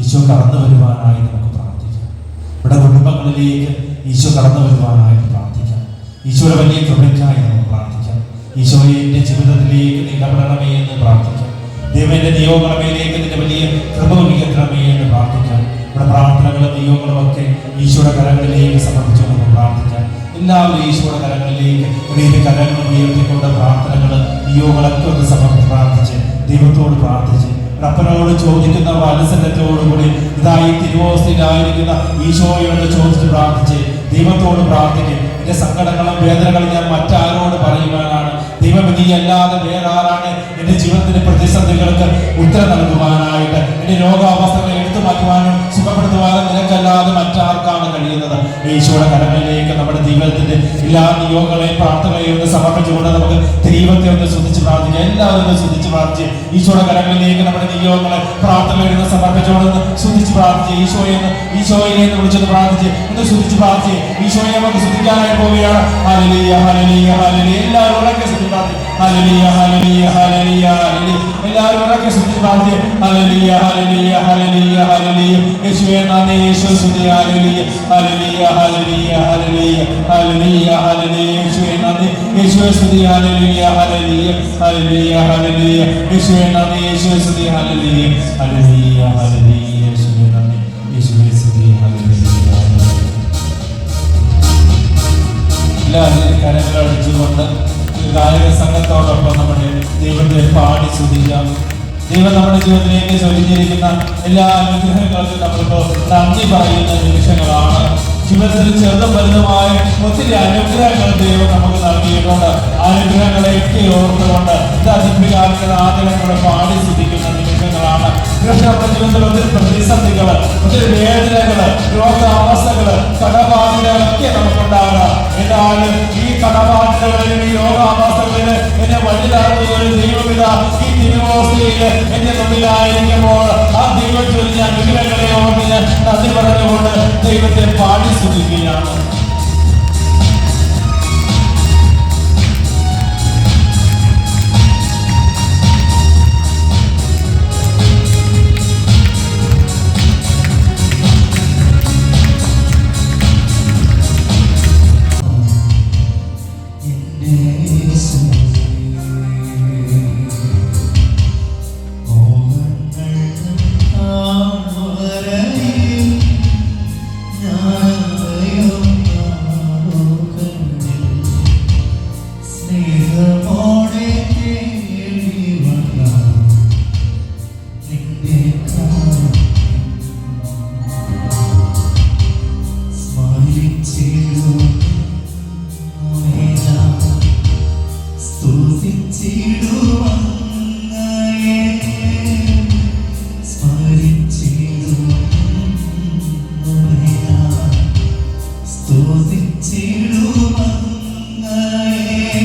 ഈശോ കടന്നു വരുവാനായി നമുക്ക് പ്രാർത്ഥിക്കാം. ഇവിടെ കുടുംബങ്ങളിലേക്ക് ഈശോ കടന്നു വരുവാനായിട്ട് പ്രാർത്ഥിക്കാം. ഈശോയുടെ വലിയ കൃപയ്ക്കായി നമുക്ക് പ്രാർത്ഥിക്കാം. ഈശോയെ എന്റെ ജീവിതത്തിലേക്ക് നീ എന്ന് പ്രാർത്ഥിക്കാം. ദൈവന്റെ നിയോഗമേലേക്ക് നിന്റെ വലിയ കൃപ എന്ന് പ്രാർത്ഥിക്കാം. ഇവിടെ പ്രാർത്ഥനകളും നിയോഗങ്ങളും ഒക്കെ ഈശോയുടെ കരങ്ങളിലേക്ക് സമർപ്പിച്ചു നമുക്ക് പ്രാർത്ഥിക്കാം. എല്ലാവരും ഈശോയുടെ കരങ്ങളിലേക്ക് വലിയ കരങ്ങൾ ഉയർത്തിക്കൊണ്ട് പ്രാർത്ഥനകൾ നിയോഗങ്ങളൊക്കെ ഒന്ന് സമർപ്പിച്ച് പ്രാർത്ഥിച്ച് ദൈവത്തോട് പ്രാർത്ഥിച്ച് അപ്പനോട് ചോദിക്കുന്ന വാത്സല്യത്തോടുകൂടി ഇതായി തിരുവോസ്തിയിലായിരിക്കുന്ന ഈശോയോട് ചോദിച്ച് പ്രാർത്ഥിച്ച് ദൈവത്തോട് പ്രാർത്ഥിക്കും. എന്റെ സങ്കടങ്ങളും വേദനകളും ഞാൻ മറ്റാരോട് പറയുവാനാണ്. ദൈവം നീ അല്ലാതെ വേറെ ആരാണ് ജീവിതത്തിന്റെ പ്രതിസന്ധികൾക്ക് ഉത്തരം നൽകുവാനായിട്ട് എന്റെ രോഗാവസ്ഥകളെ എടുത്തു മാറ്റുവാനും സുഖപ്പെടുത്തുവാനും നിനക്കല്ലാതെ മറ്റാർക്കാണ് കഴിയുന്നത്. ഈശോയുടെ കടമയിലേക്ക് നമ്മുടെ ജീവിതത്തിന്റെ എല്ലാ നിയോഗങ്ങളെയും പ്രാർത്ഥനകളെയും ഒന്ന് സമർപ്പിച്ചുകൊണ്ട് നമുക്ക് ദൈവത്തെ ഒന്ന് ശ്രദ്ധിച്ച് പ്രാർത്ഥിക്കുക എല്ലാവരും ഒന്ന് ശ്രദ്ധിച്ച് പ്രാർത്ഥിച്ച്. ഈശോയുടെ കരങ്ങളിലേക്ക് നമ്മുടെ നിയോഗങ്ങളെ പ്രാർത്ഥനകളെ ഒന്ന് സമർപ്പിച്ചുകൊണ്ട് ഒന്ന് ശ്രദ്ധിച്ച് പ്രാർത്ഥിച്ച്. ഈശോയെ ഒന്ന് ഈശോയെ എന്ന് പ്രാർത്ഥിച്ച്. ഒന്ന് ശ്രദ്ധിച്ച് പ്രാർത്ഥിച്ച്. ഈശോയെ നമുക്ക് ശ്രദ്ധിക്കാനായി പോവുകയാണ്. Hallelujah hallelujah hallelujah. എല്ലാവരും ഉറക്കെ ശ്രദ്ധിച്ച് പ്രാർത്ഥിച്ച്. Hallelujah hallelujah hallelujah hallelujah. എല്ലാവരും ഉറക്കെ ശ്രദ്ധിച്ച് പ്രാർത്ഥിച്ച്. Hallelujah hallelujah hallelujah hallelujah. യേശുവേ നന്ദി hallelujah hallelujah hallelujah hallelujah hallelujah hallelujah യേശുവേ നന്ദി യേശുവേ സ്തുതി ഹല്ലേലൂയ ഹല്ലേലൂയ ഹല്ലേലൂയ ഹല്ലേലൂയ യേശുവേ നന്ദി യേശുവേ സ്തുതി ഹല്ലേലൂയ ഹല്ലേലൂയ ഹല്ലേലൂയ യേശുവേ ഗായക സംഘത്തോടൊപ്പം നമ്മുടെ ദൈവത്തെ പാടി സ്തുതിക്കാം. ദൈവം നമ്മുടെ ജീവിതത്തിലേക്ക് ചൊല്ലിഞ്ഞിരിക്കുന്ന എല്ലാ അനുഗ്രഹങ്ങൾക്കും നമ്മളിപ്പോൾ നന്ദി പറയുന്ന നിമിഷങ്ങളാണ്. ജീവിതത്തിൽ ചെറുതും വലുതുമായ ഒത്തിരി അനുഗ്രഹങ്ങൾ ദൈവം നമുക്ക് നൽകിയിട്ടുണ്ട്. അനുഗ്രഹങ്ങളെയൊക്കെ ഓർത്തുകൊണ്ട് അതിപ്പിക്കാത്ത ആഗ്രഹങ്ങളെ പാടി സ്തുതിക്കുന്ന നിമിഷങ്ങളാണ്. നമ്മുടെ ജീവിതത്തിൽ ഒത്തിരി പ്രതിസന്ധികൾ ഒത്തിരി വേദനകൾ രോഗാവസ്ഥകൾ കടബാധ്യതകളൊക്കെ നമുക്കുണ്ടാകാം. എന്നാലും ഈ കടബാധ്യതകളിൽ ഈ എന്നെ വഴി നടത്തുന്ന ഒരു ദൈവമിത ഈ തിരുവോസ്തയിൽ എന്റെ മുന്നിലായിരിക്കുമ്പോൾ ആ ദൈവം ചൊല്ലിയ വിഗ്രഹങ്ങളെ ഞാൻ നന്ദി പറഞ്ഞുകൊണ്ട് ദൈവത്തെ പാടി സ്തുതിക്കുകയാണ്.